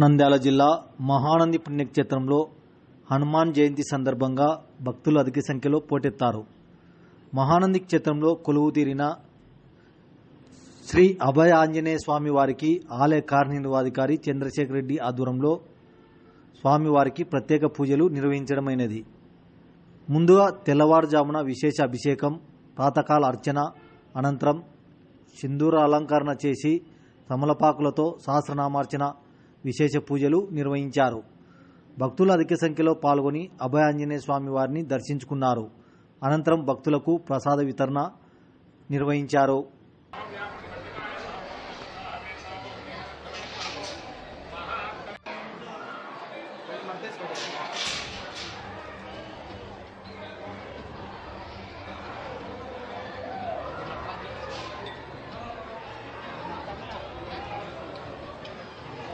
నంద్యాల జిల్లా మహానంది పుణ్యక్షేత్రంలో హనుమాన్ జయంతి సందర్భంగా భక్తులు అధిక సంఖ్యలో పోటెత్తారు. మహానంది క్షేత్రంలో కొలువు తీరిన శ్రీ అభయ ఆంజనేయ స్వామి వారికి ఆలయ కార్యనిర్వాధికారి చంద్రశేఖర్ రెడ్డి ఆధ్వర్యంలో స్వామివారికి ప్రత్యేక పూజలు నిర్వహించడమైనది. ముందుగా తెల్లవారుజామున విశేష అభిషేకం ప్రాతకాల అర్చన అనంతరం సింధూర అలంకరణ చేసి తమలపాకులతో సహస్రనామార్చన విశేష పూజలు నిర్వహించారు. భక్తులు అధిక సంఖ్యలో పాల్గొని అభయ ఆంజనేయ స్వామి వారిని దర్శించుకున్నారు. అనంతరం భక్తులకు ప్రసాద వితరణ నిర్వహించారు.